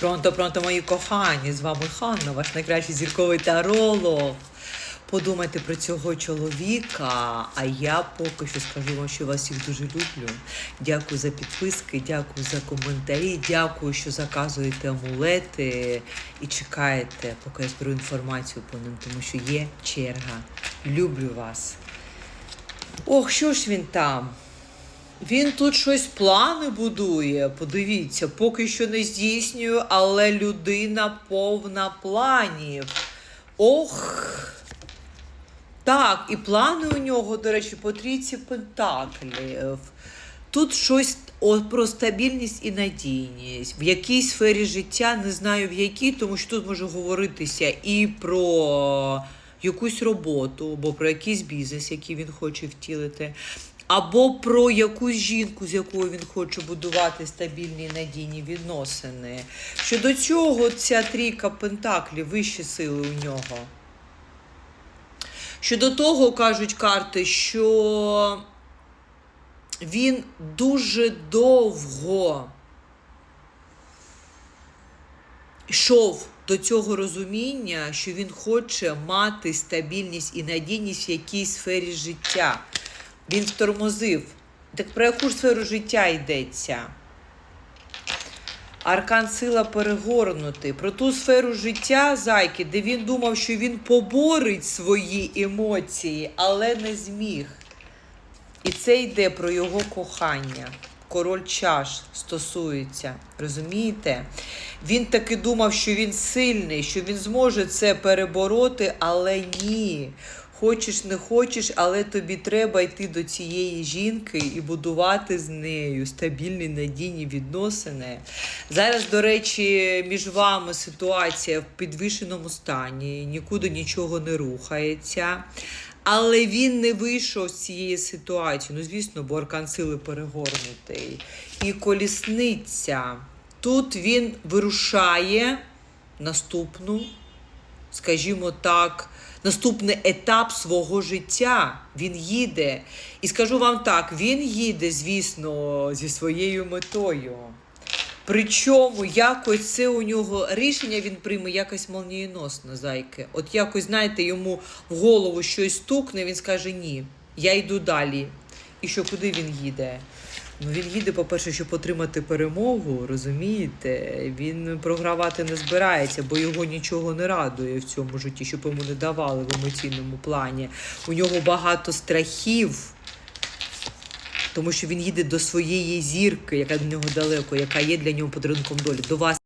Пронто, пронто, мої кохані, з вами Ханна, ваш найкращий зірковий таролог. Подумайте про цього чоловіка, а я поки що скажу вам, що вас всіх дуже люблю. Дякую за підписки, дякую за коментарі, дякую, що заказуєте амулети і чекаєте, поки я зберу інформацію по ним, тому що є черга. Люблю вас. Ох, що ж він там? Він тут щось плани будує. Подивіться, поки що не здійснюю, але людина повна планів. Ох. Так, і плани у нього, до речі, по трійці пентаклів. Тут щось про стабільність і надійність. В якійсь сфері життя, не знаю в якій, тому що тут може говоритися і про якусь роботу, або про якийсь бізнес, який він хоче втілити, або про якусь жінку, з якою він хоче будувати стабільні надійні відносини. Щодо цього, ця трійка пентаклів, вищі сили у нього. Щодо того, кажуть карти, що він дуже довго йшов до цього розуміння, що він хоче мати стабільність і надійність в якійсь сфері життя. Він втормозив. Так про яку ж сферу життя йдеться? Аркан сила перегорнути. Про ту сферу життя зайки, де він думав, що він поборить свої емоції, але не зміг. І це йде про його кохання. Король чаш стосується, розумієте? Він таки думав, що він сильний, що він зможе це перебороти, але ні. Хочеш, не хочеш, але тобі треба йти до цієї жінки і будувати з нею стабільні надійні відносини. Зараз, до речі, між вами ситуація в підвішеному стані, нікуди нічого не рухається. Але він не вийшов з цієї ситуації. Ну, звісно, бо аркан сили перегорнутий. І колісниця. Тут він вирушає наступну, скажімо так, наступний етап свого життя. Він їде. І скажу вам так: він їде, звісно, зі своєю метою. Причому якось це у нього рішення він прийме якось молнієносно, зайки. От якось, знаєте, йому в голову щось стукне, він скаже ні, я йду далі. І що куди він їде? Ну він їде, по-перше, щоб отримати перемогу, розумієте? Він програвати не збирається, бо його нічого не радує в цьому житті, щоб йому не давали в емоційному плані. У нього багато страхів. Тому що він їде до своєї зірки, яка до нього далеко, яка є для нього подарунком долі. До вас